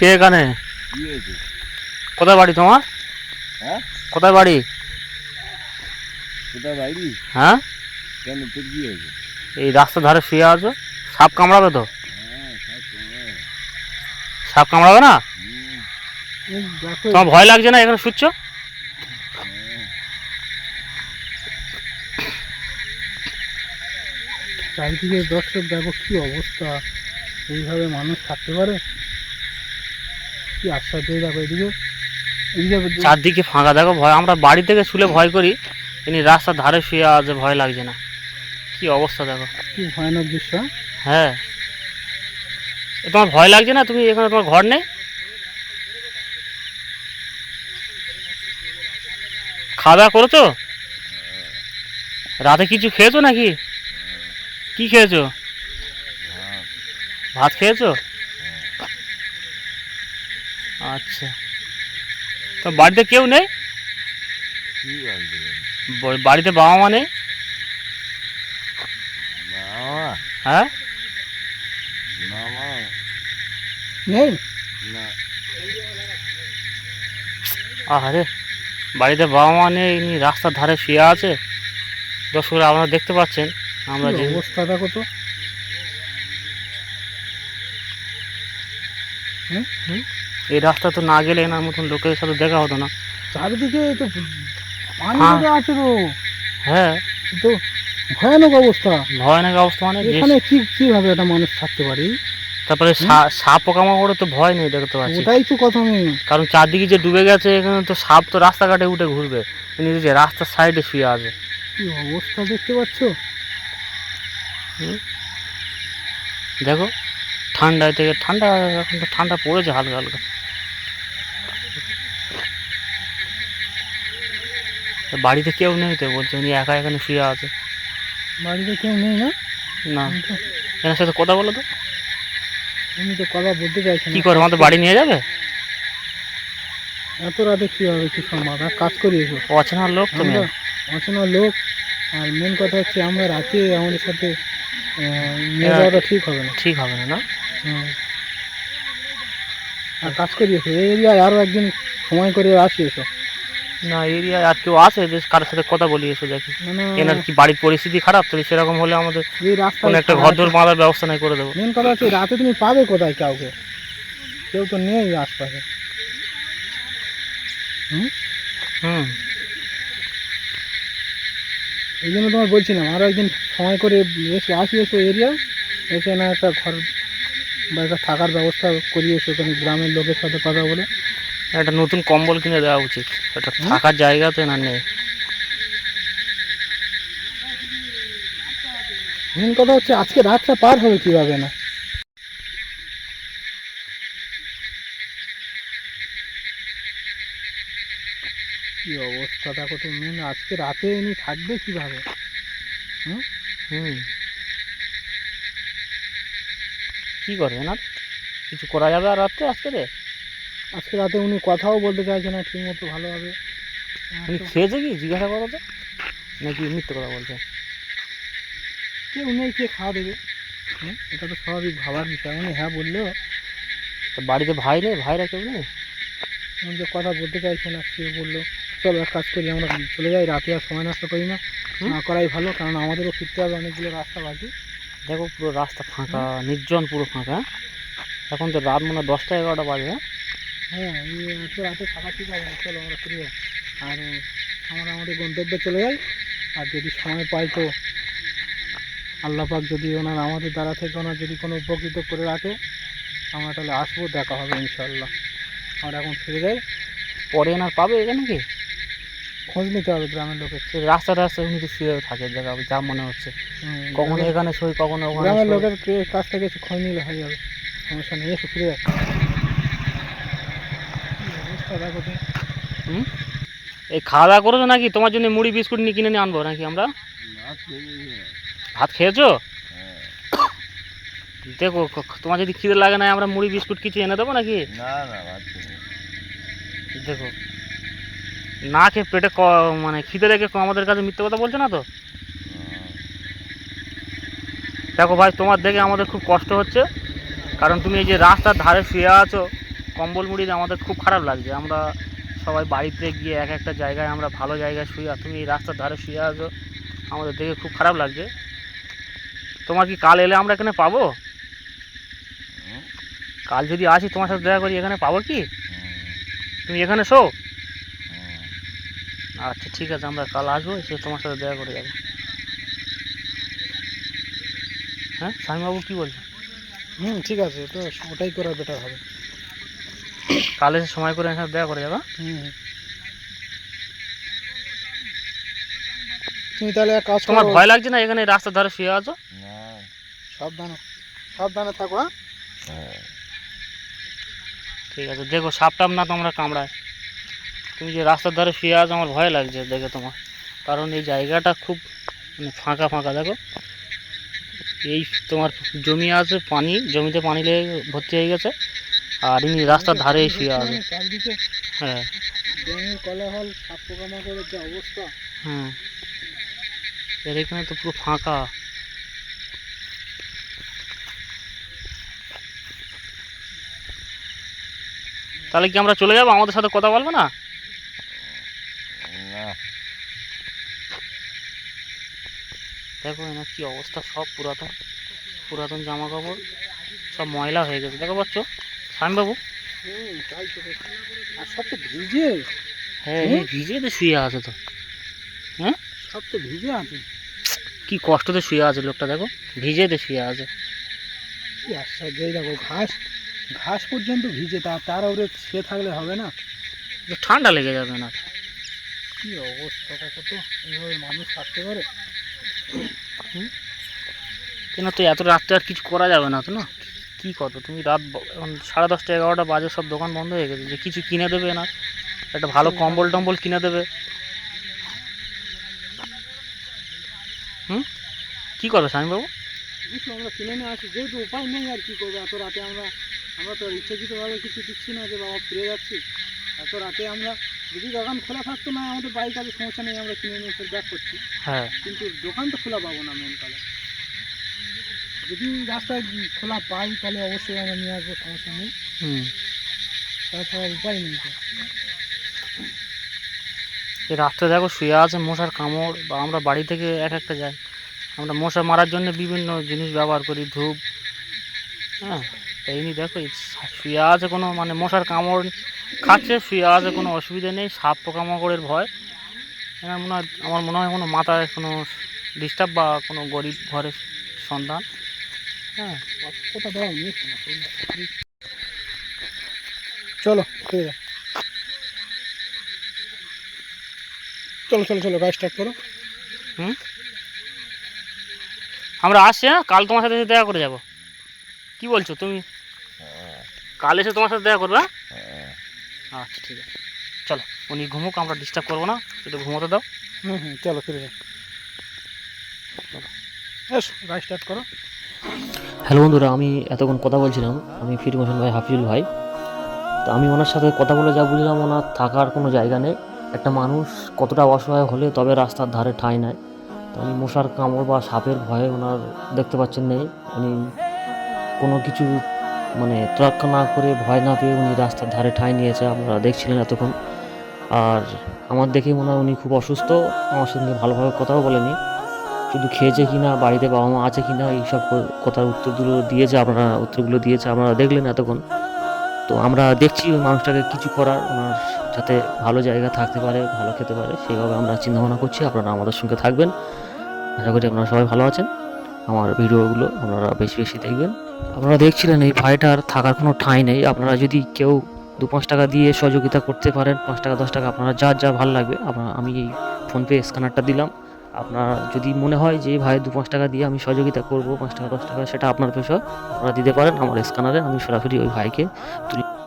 কে এখানে? কোথায় বাড়ি তোমার? হ্যাঁ কোথায় বাড়ি? হ্যাঁ? কেন এই রাস্তার ধারে শুয়ে আছো? সাপ কামড়াবে তো? সাপ কামড়াবে না? তোমার ভয় লাগছে না এখানে শুচ্ছ। চারিদিকে দর্শক দেখো কি অবস্থা। এইভাবে মানুষ থাকতে পারে? কি আশ্চর্য দেখো এদিকে এদিকে চারদিকে ফাঁকা দেখো ভয় আমরা বাড়ি থেকে শুলে ভয় করি ইনি রাস্তার ধারে শুয়ে আছে ভয় লাগছে না। কি অবস্থা দেখো। কি ভয়ানক দৃশ্য হ্যাঁ? হ্যাঁ। তোমার ভয় লাগছে না? তুমি এখানে তোমার ঘর নেই? খাওয়া দাওয়া করেছ? রাতে কিছু খেয়েছো নাকি? কি খেয়েছো? ভাত খেয়েছো? আচ্ছা। তো বাড়িতে কেউ নেই? বাড়িতে বাবা মা নেই? হ্যাঁ? নেই? আরে বাড়িতে বাবা মা নেই ইনি রাস্তার ধারে শুয়ে আছে? দর্শকরা আপনারা দেখতে পাচ্ছেন আমরা যে অবস্থা দেখো তো। এই রাস্তা তো না গেলে এনার মতন লোকের সাথে দেখা হতো না। চারিদিকে তো পানি হ্যাঁ। আছে তো। হ্যাঁ। তো ভয়ানক অবস্থা। ভয়ানক অবস্থা মানে এখানে কি কীভাবে একটা মানুষ থাকতে পারে? তারপরে সাপ পোকামাকড়ে তো ভয় নেই দেখতে পাচ্ছি। ওটাই তো কথা আমি কারণ চারদিকে যে ডুবে গেছে এখানে তো সাপ তো রাস্তাঘাটে উঠে ঘুরবে। ইনি যে রাস্তার সাইডে শুয়ে আছে। কি অবস্থা দেখতে পাচ্ছ? দেখো ঠান্ডায় থেকে ঠান্ডা এখন তো ঠান্ডা পড়েছে হালকা হালকা। বাড়িতে কেউ নেই তো বলছে উনি একা এখানে শুয়ে আছে। বাড়িতে কেউ নেই না? না। এনার সাথে কথা বলো তো। আমি তো কথা বলতে চাইছি কি করে আমাদের বাড়ি নিয়ে যাবে? এত রাতে কি হবে কি সম্ভব? আর কাজ করি এসো। অচেনা লোক তো আমরা মেয়ে। অচেনা লোক আর মেন কথা হচ্ছে আমরা রাতে আমাদের সাথে আহ, নিয়ে যাওয়াটা ঠিক হবে না। ঠিক হবে না না? আর কাজ করি এসো। এই এরিয়ায় আরও একদিন সময় করে আসি এসো। না এরিয়া আর কেউ আছে যে কারোর সাথে কথা বলি এসে দেখি। এনার কি বাড়ির পরিস্থিতি খারাপ? তো সেরকম হলে আমাদের কোনো একটা ঘর দৌড় বাঁধার ব্যবস্থা নাই করে দেবো। মেন কথা হচ্ছে রাতে তুমি পাবে কোথায় কাউকে? কেউ তো নেই আশপাশে। হুম? হুম। এই জন্য তোমার বলছিলাম আরও একদিন সময় করে এসে আসি এসো এরিয়া এসে না একটা ঘর বা একটা থাকার ব্যবস্থা করিয়ে এসো গ্রামের লোকের সাথে কথা বলে। একটা নতুন কম্বল কিনে দেওয়া উচিত। একটা থাকার জায়গা তো না নেই। মেন কথা হচ্ছে আজকে রাতটা পার হবে কীভাবে না। কি অবস্থা দেখো তো মেন আজকে রাতে এনে থাকবে কীভাবে? হুম? কি করবে না কিছু করা যাবে আর রাত্রে আজকে রে আজকে রাতে উনি কথাও বলতে চাইছে না ঠিক মতো ভালোভাবে। উনি খেয়েছে কি? জিজ্ঞাসা করো তো। নাকি মিথ্যে কথা বলছে? কে উনি কে খাওয়া দেবে? এটা তো স্বাভাবিক ভাবার বিষয়। উনি হ্যাঁ বললেও তো বাড়িতে ভাই নেই? ভাইরা কেউ নেই? উনি যে কথা বলতে চাইছে না সে বলল চলো এক কাজ করি আমরা চলে যাই রাতে আর সময় নষ্ট করি না। না করাই ভালো কারণ আমাদেরও ফিরতে হবে অনেকগুলো রাস্তা বাকি। দেখো পুরো রাস্তা ফাঁকা নির্জন পুরো ফাঁকা। হ্যাঁ? এখন তো রাত মনে হয় দশটা এগারোটা বাজে হ্যাঁ? হ্যাঁ এত রাতে থাকা ঠিক হবে না চলো আমরা ফিরে আর আমরা আমাদের গন্তব্যে চলে যাই। আর যদি সময় পাই তো আল্লাহ পাক যদি ওনার আমাদের দ্বারা থেকে ওনার যদি কোনো উপকৃত করে রাখে আমরা তাহলে আসব দেখা হবে ইনশাল্লাহ আমরা এখন ফিরে যাই। পরে এনার পাবে এখানে কি? খোঁজ নিতে হবে গ্রামের লোকের। সে রাস্তা রাস্তায় উনি তো শুয়ে থাকে দেখা যা মনে হচ্ছে। কখনো এখানে শোয় কখনো ওখানে গ্রামের লোকের কে- কাছ থেকে একটু খোঁজ নিলে হয়ে যাবে। সমস্যা নেই এসে ফিরে যাচ্ছে। হুম? এই খাওয়া দাওয়া করেছ নাকি? তোমার জন্য মুড়ি বিস্কুট নিয়ে কিনে নিয়ে আনব নাকি আমরা? ভাত খেয়েছো? হ্যাঁ। দেখো তোমার যদি খিদে লাগে না আমরা মুড়ি বিস্কুট কিছু এনে দেবো নাকি? না না ভাত খেয়ে দেখো না খেয়ে পেটে ক- মানে খিদে রেখে ক- আমাদের কাছে মিথ্যে কথা বলছো না তো? দেখো ভাই তোমার দেখে আমাদের খুব কষ্ট হচ্ছে। কারণ তুমি এই যে রাস্তার ধারে শুয়ে আছো কম্বল মুড়িতে আমাদের খুব খারাপ লাগছে। আমরা সবাই বাড়িতে গিয়ে এক একটা জায়গায় আমরা ভালো জায়গায় শুয়ে তুমি এই রাস্তার ধারে শুয়ে আছো, আমাদের দেখে খুব খারাপ লাগছে। তোমার কি কাল এলে আমরা এখানে পাবো? কাল যদি আসি তোমার সাথে দেখা করি, এখানে পাবো কি? তুমি এখানে শো। আচ্ছা ঠিক আছে, আমরা কাল আসব, এসে তোমার সাথে দেখা করে যাব। হ্যাঁ স্বামীবাবু কী বলছো? হুম, ঠিক আছে তো ওটাই করা বেটার হবে। কাল এসে সময় করে এখানে দেখা করে যাব। হ্যাঁ? তুমি তাহলে এক কাজ তোমার ভয় লাগছে না এখানে এই রাস্তার ধারে শুয়ে আছো? সাবধানে সাবধানে থাকো হ্যাঁ? হ্যাঁ। ঠিক আছে দেখো সাপ টাপ না তোমরা কামড়ায়। তুমি যে রাস্তার ধারে শুয়ে আছো আমার ভয় লাগছে দেখে তোমার। কারণ এই জায়গাটা খুব মানে ফাঁকা ফাঁকা দেখো। এই তোমার জমি আছে পানি জমিতে পানি লেগে ভর্তি হয়ে গেছে। আর ইনি রাস্তার ধারে শুয়ে আছে। হ্যাঁ। ডেঙ্গু কলাহল সাপ পোকামাকড়ের যে অবস্থা। হুম। এর এখানে তো পুরো ফাঁকা। তাহলে কি আমরা চলে যাব? আমাদের সাথে কথা বলবে না? না। দেখো এনার কি অবস্থা সব পুরাতন। পুরাতন জামা কাপড় সব ময়লা হয়ে গেছে। দেখো পাচ্ছ? তো। আর সব তো ভিজে। হ্যাঁ? ভিজে তো শুয়ে আছে তো। সব তো ভিজে আছে। কি কষ্টতে শুয়ে আছে লোকটা দেখো। ভিজেতে শুয়ে আছে। দেখো ঘাস ঘাস পর্যন্ত ভিজে তা তার উপরে শুয়ে থাকলে হবে না? ঠান্ডা লেগে যাবে না। কি অবস্থা দেখো তো এইভাবে মানুষ থাকতে পারে? কেন তো এত রাত্রে আর কিছু করা যাবে না তো না? কি করবে? তুমি রাত এখন সাড়ে দশটা এগারোটা বাজে সব দোকান বন্ধ হয়ে গেছে। যে কিছু কিনে দেবে না। একটা ভালো কম্বল টম্বল কিনে দেবে। হুম? কি করবে স্বামীবাবু? আমরা কিনে নিয়ে আসি। যেহেতু উপায় নেই আর কি করব? এত রাতে আমরা আমরা তো ইচ্ছাকৃতভাবে কিছু দিচ্ছি না যে বাবা ফিরে যাচ্ছি। এত রাতে আমরা যদি দোকান খোলা থাকতো না আমাদের বাইক আছে সমস্যা নেই আমরা কিনে নিয়ে ব্যাক করছি। হ্যাঁ। কিন্তু দোকান তো খোলা পাবো না মেন কালে যদি রাস্তা খোলা পাই তাহলে অবশ্যই আমরা নিয়ে আসব সমস্যা নেই। হুম। তাছাড়া উপায় নেই তো। রাত্রে দেখো শুয়ে আছে মশার কামড় বা আমরা বাড়ি থেকে এক একটা যাই আমরা মশা মারার জন্য বিভিন্ন জিনিস ব্যবহার করি ধূপ হ্যাঁ? তা এমনি দেখো শুয়ে আছে কোনো মানে মশার কামড় খাচ্ছে শুয়ে আছে কোনো অসুবিধা নেই সাপ পোকামাকড়ের ভয়। এনার মনে হয় আমার মনে হয় কোনো মাথায় কোনো ডিস্টার্ব বা কোনো গরিব ঘরের সন্তান। হ্যাঁ চলো ঠিক আছে চলো চলো চলো গাড়ি স্টার্ট করো। হুম? আমরা আসছি হ্যাঁ? কাল তোমার সাথে এসে দেখা করে যাব। কি বলছো তুমি? কাল এসে তোমার সাথে দেখা করবে হ্যাঁ? আচ্ছা ঠিক আছে। চলো উনি ঘুমুক আমরা ডিস্টার্ব করব না। একটু ঘুমোতে দাও। হুম হুম চলো ফিরে যাও। এসো গাড়ি স্টার্ট করো। হ্যালো বন্ধুরা, আমি এতক্ষণ কথা বলছিলাম। আমি ফির মোশন ভাই, হাফিজুল ভাই। তো আমি ওনার সাথে কথা বলে যা বুঝলাম, ওনার থাকার কোনো জায়গা নেই। একটা মানুষ কতটা অসহায় হলে তবে রাস্তার ধারে ঠাঁই নেয়। তো উনি মশার কামড় বা সাপের ভয়ে ওনার দেখতে পাচ্ছেন নেই। উনি কোনো কিছু মানে তোয়াক্কা না করে, ভয় না পেয়ে উনি রাস্তার ধারে ঠাঁই নিয়েছে, আপনারা দেখছিলেন এতক্ষণ। আর আমার দেখে মনে হয় উনি খুব অসুস্থ, আমার সঙ্গে ভালোভাবে কথাও বলেনি। শুধু খেয়েছে কি না, বাড়িতে বাবা মা আছে কিনা এইসব ক- কথার উত্তরগুলো দিয়েছে, আপনারা উত্তরগুলো দিয়েছে, আপনারা দেখলেন এতক্ষণ। তো আমরা দেখছি ওই মানুষটাকে কিছু করার, ওনার যাতে ভালো জায়গা থাকতে পারে, ভালো খেতে পারে, সেইভাবে আমরা চিন্তাভাবনা করছি। আপনারা আমাদের সঙ্গে থাকবেন। আশা করি আপনারা সবাই ভালো আছেন। আমার ভিডিওগুলো আপনারা বেশি বেশি দেখবেন। আপনারা দেখছিলেন এই ভাইটার থাকার কোনো ঠাঁই নেই। আপনারা যদি কেউ দু পাঁচ টাকা দিয়ে সহযোগিতা করতে পারেন, পাঁচ টাকা, দশ টাকা, আপনারা যা যা ভালো লাগবে, আপনারা আমি এই ফোনপে স্ক্যানারটা দিলাম। আপনার যদি মনে হয় যে, ভাই, দু পাঁচ টাকা দিয়ে আমি সহযোগিতা করব, পাঁচ টাকা, দশ টাকা, সেটা আপনার বিষয় আপনারা দিতে পারেন আমার স্ক্যানারে আমি সরাসরি ওই ভাইকে তুলে